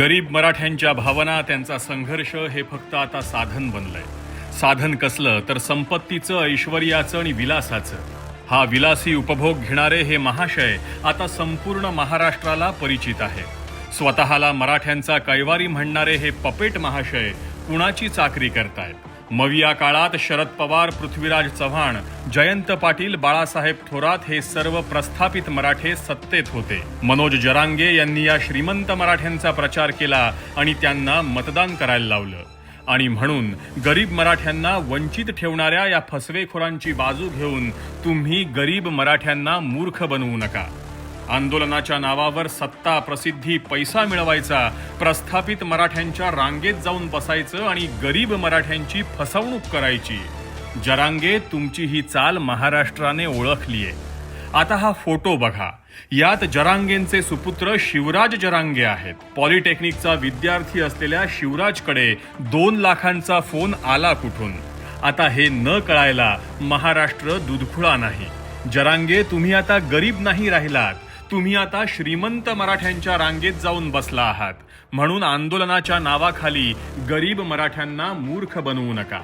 गरीब मराठ्यांच्या भावना त्यांचा संघर्ष हे फक्त आता साधन बनलंय. साधन कसलं तर संपत्तीचं ऐश्वर्याचं आणि विलासाचं. हा विलासी उपभोग घेणारे हे महाशय आता संपूर्ण महाराष्ट्राला परिचित आहे. स्वतःला मराठ्यांचा कैवारी म्हणणारे हे पपेट महाशय कुणाची चाकरी करतायत? मविया काळात शरद पवार पृथ्वीराज चव्हाण जयंत पाटील बाळासाहेब थोरात हे सर्व प्रस्थापित मराठे सत्तेत होते. मनोज जरांगे यांनी या श्रीमंत मराठ्यांचा प्रचार केला आणि त्यांना मतदान करायला लावलं. आणि म्हणून गरीब मराठ्यांना वंचित ठेवणाऱ्या या फसवेखोरांची बाजू घेऊन तुम्ही गरीब मराठ्यांना मूर्ख बनवू नका. आंदोलनाच्या नावावर सत्ता प्रसिद्धी पैसा मिळवायचा प्रस्थापित मराठ्यांच्या रांगेत जाऊन बसायचं आणि गरीब मराठ्यांची फसवणूक करायची. जरांगे तुमची ही चाल महाराष्ट्राने ओळखलीये. आता हा फोटो बघा. यात जरांगेंचे सुपुत्र शिवराज जरांगे आहेत. पॉलिटेक्निकचा विद्यार्थी असलेल्या शिवराजकडे दोन लाखांचा फोन आला कुठून? आता हे न कळायला महाराष्ट्र दुधखुळा नाही. जरांगे तुम्ही आता गरीब नाही राहिलात. तुम्ही आता श्रीमंत मराठ्यांच्या रांगेत जाऊन बसला आहात. म्हणून आंदोलनाच्या नावाखाली गरीब मराठ्यांना मूर्ख बनवू नका.